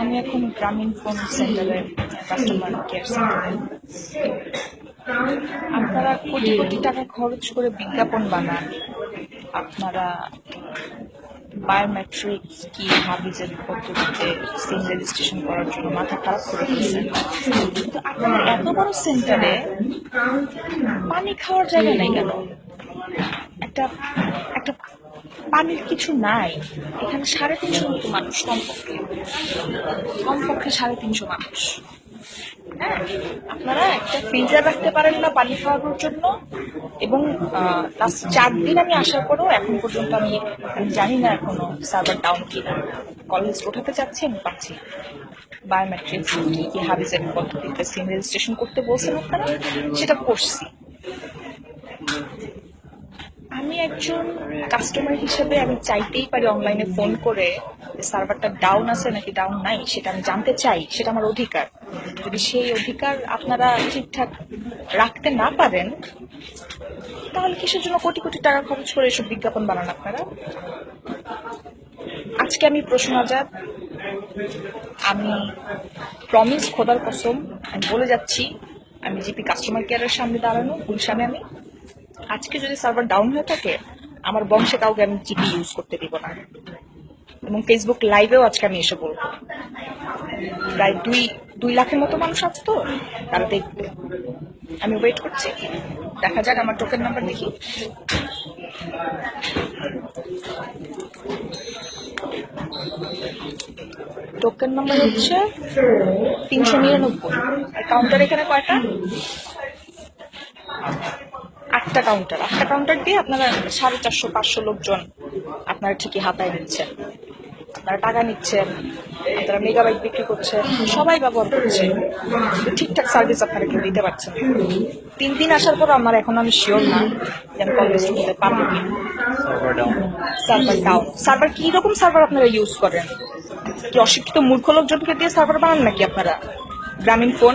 আমি এখন গ্রামীণ ফোন সেন্টারের কাস্টমার কেয়ার আপনারা কোটি কোটি টাকা খরচ করে বিজ্ঞাপন বানান। আপনারা বায়োমেট্রিক্স কি হাবিজের পদ্ধতিতে সিম রেজিস্ট্রেশন করার জন্য মাথা খারাপ করে দিয়েছেন কিন্তু আপনারা এত বড় সেন্টারে পানি খাওয়ার জায়গা নেই কেন? একটা একটা পানির কিছু নাই। এখানে সাড়ে তিনশো মতো মানুষ, কমপক্ষে। কমপক্ষে সাড়ে তিনশো মানুষ। হ্যাঁ আপনারা একটা ফ্রিজার রাখতে পারেন না পানি খাওয়ানোর জন্য। এবং লাস্ট চার দিন আমি আসার পরেও এখন পর্যন্ত আমি জানি না এখনও সার্ভার ডাউন কিনা। কলেজ ওঠাতে চাচ্ছি, আমি পাচ্ছি। বায়োমেট্রিক্স কি কি হাবিজের পদ্ধতিতে সিম রেজিস্ট্রেশন করতে বলছেন আপনারা, সেটা করছি। আমি একজন কাস্টমার হিসেবে আমি চাইতেই পারি অনলাইনে ফোন করে সার্ভারটা ডাউন আছে নাকি ডাউন নাই, সেটা আমি জানতে চাই, সেটা আমার অধিকার। যদি সেই অধিকার আপনারা ঠিকঠাক রাখতে না পারেন, তাহলে কিসের জন্য কোটি কোটি টাকা খরচ করে এসব বিজ্ঞাপন বানান আপনারা? আজকে আমি প্রশ্ন আজাদ। আমি প্রমিস খোদার কসম, আমি বলে যাচ্ছি, আমি জিপি কাস্টমার কেয়ারের সামনে দাঁড়ানো, গুলশানে আমি। আজকে যদি সার্ভার ডাউন হয়ে থাকে, আমার বংশে কাউকে আমি জিপি ইউজ করতে দিব না। এবং ফেসবুক লাইভেও আজকে আমি এসে বলব। প্রায় দুই দুই লাখের মতো মানুষ আছে তো, তারা দেখবে। আমি ওয়েট করছি। দেখা যাক, আমার টোকেন নাম্বার দেখি। টোকেন নাম্বার হচ্ছে তিনশো নিরানব্বই। কাউন্টার এখানে কয়টা? আটটা কাউন্টার আটটা কাউন্টার দিয়ে আপনারা সাড়ে চারশো পাঁচশো লোকজন আপনারা ঠিকই হাতায় নিচ্ছেন। আপনারা টাকা নিচ্ছেন আপনারা মেগাবাইট বিক্রি করছেন সবাই ব্যবহার করছে। ঠিকঠাক সার্ভিস আপনারা কেউ দিতে পারছেন তিন দিন আসার পর আমার এখন আমি শিওর না যে আমি কলেজ করতে পারব কি সার্ভার ডাউন সার্ভার কি রকম সার্ভার আপনারা ইউজ করেন? কি অশিক্ষিত মূর্খ লোকজনকে দিয়ে সার্ভার বানান নাকি আপনারা? গ্রামীণ ফোন